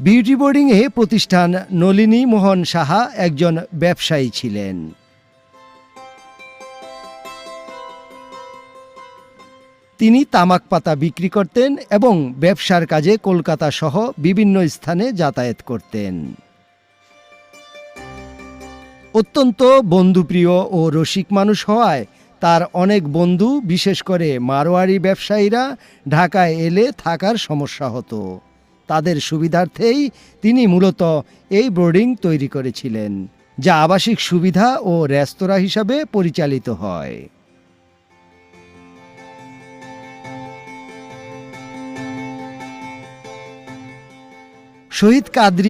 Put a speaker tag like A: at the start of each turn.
A: Beauty বোর্ডিংয়ে প্রতিষ্ঠান নলিনী মোহন সাহা একজন ব্যবসায়ী ছিলেন। তিনি তামাক পাতা বিক্রি করতেন এবং ব্যবসার কাজে কলকাতা সহ বিভিন্ন স্থানে যাতায়াত করতেন। অত্যন্ত বন্ধুপ্রিয় ও রসিক মানুষ হওয়ায় তার অনেক বন্ধু, বিশেষ করে মারোয়ারি ব্যবসায়ীরা, ঢাকায় এলে থাকার সমস্যা হতো। তাদের সুবিধার্থেই তিনি মূলত এই বোর্ডিং তৈরি করেছিলেন, যা আবাসিক সুবিধা ও রেস্তোরাঁ হিসাবে পরিচালিত হয়। শহীদ কাদরি